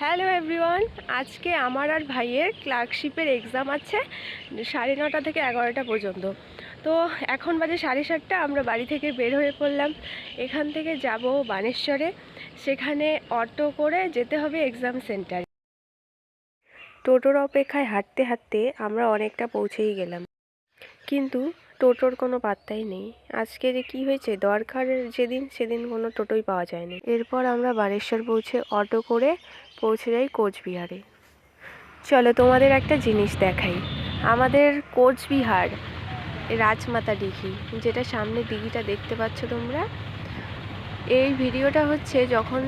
Hello everyone, আজকে আমার আর ভাইয়ের ক্লার্কশিপের এক্সাম আছে সাড়ে নটা থেকে এগারোটা পর্যন্ত। তো এখন বাজে সাড়ে সাতটা, আমরা বাড়ি থেকে বের হয়ে পড়লাম। এখান থেকে যাব বানেশ্বরে, সেখানে অটো করে যেতে হবে এক্সাম সেন্টারে। টোটোর অপেক্ষায় হাঁটতে হাঁটতে আমরা অনেকটা পৌঁছেই গেলাম। কিন্তু টোটোর কোনো পাত্তাই নেই। আজকে যে কী হয়েছে? দরকারের যেদিন, সেদিন কোনো টোটোই পাওয়া যায়নি। এরপর আমরা বারেশ্বর পৌঁছে অটো করে পৌঁছে যাই কোচবিহারে। চলো তোমাদের একটা জিনিস দেখাই। আমাদের কোচবিহার রাজমাতা দিঘি, যেটা সামনে দিঘিটা দেখতে পাচ্ছ তোমরা। এই ভিডিওটা হচ্ছে যখন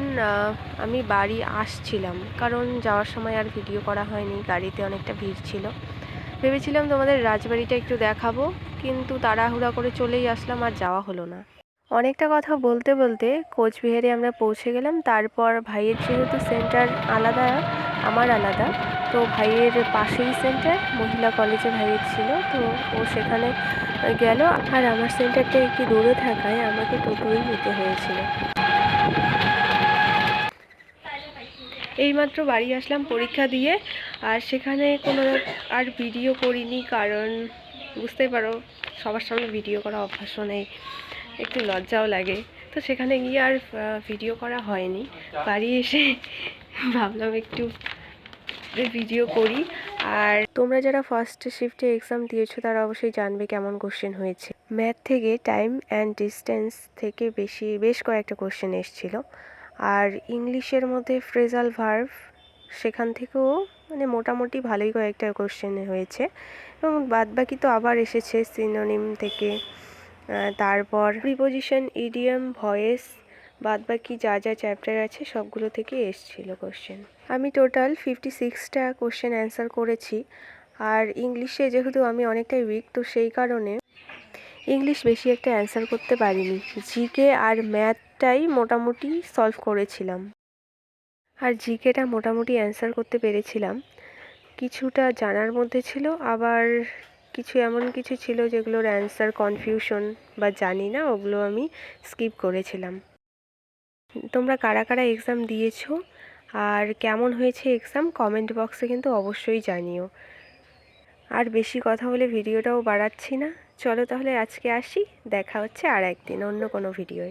আমি বাড়ি আসছিলাম, কারণ যাওয়ার সময় আর ভিডিও করা হয়নি, গাড়িতে অনেকটা ভিড় ছিল। ভেবেছিলাম তোমাদের রাজবাড়িটা একটু দেখাবো। কিন্তু তাড়াহুড়া করে চলেই আসলাম আর যাওয়া হলো না। অনেকটা কথা বলতে বলতে কোচবিহারে আমরা পৌঁছে গেলাম। তারপর ভাইয়ের যেহেতু সেন্টার আলাদা, আমার আলাদা, তো ভাইয়ের পাশেই সেন্টার, মহিলা কলেজে ভাইয়ের ছিল, তো ও সেখানে গেল। আর আমার সেন্টারটা একটু দূরে থাকায় আমাকে টোটোই নিতে হয়েছিল। এইমাত্র বাড়ি আসলাম পরীক্ষা দিয়ে, আর সেখানে কোনো আর ভিডিও করিনি কারণ বুঝতেই পারো, সবার সামনে ভিডিও করা অভ্যাসও নেই একটু লজ্জাও লাগে। তো সেখানে গিয়ে আর ভিডিও করা হয়নি। বাড়ি এসে ভাবলাম একটু ভিডিও করি। আর তোমরা যারা ফার্স্ট শিফটে এক্সাম দিয়েছ, তারা অবশ্যই জানবে কেমন কোশ্চেন হয়েছে। ম্যাথ থেকে টাইম অ্যান্ড ডিস্টেন্স থেকে বেশি, বেশ কয়েকটা কোশ্চেন এসেছিল। আর ইংলিশের মধ্যে ফ্রেজাল ভার্ভ সেখান থেকেও মানে মোটামুটি ভালোই কয়েকটা কোশ্চেন হয়েছে। এবং বাদবাকি তো আবার এসেছে সিনোনিম থেকে। তারপর প্রিপোজিশন ইডিয়াম ভয়েস বাদবাকি যা যা চ্যাপ্টার আছে সবগুলো থেকে এসছিল কোশ্চেন আমি টোটাল ফিফটি সিক্সটা কোশ্চেন অ্যান্সার করেছি। আর ইংলিশে যেহেতু আমি অনেকটাই উইক তো সেই কারণে ইংলিশ বেশি একটা অ্যান্সার করতে পারিনি। জিকে আর ম্যাথটাই মোটামুটি সলভ করেছিলাম। আর জিকেটা মোটামুটি অ্যান্সার করতে পেরেছিলাম। কিছুটা জানার মধ্যে ছিল, আবার কিছু এমন কিছু ছিল যেগুলোর অ্যান্সার কনফিউশন বা জানি না, ওগুলো আমি স্কিপ করেছিলাম। তোমরা কারা কারা এক্সাম দিয়েছ আর কেমন হয়েছে এক্সাম কমেন্ট বক্সে কিন্তু অবশ্যই জানিও। আর বেশি কথা বলে ভিডিওটাও বাড়াচ্ছি না। চলো তাহলে আজকে আসি, দেখা হচ্ছে আর একদিন অন্য কোনো ভিডিওয়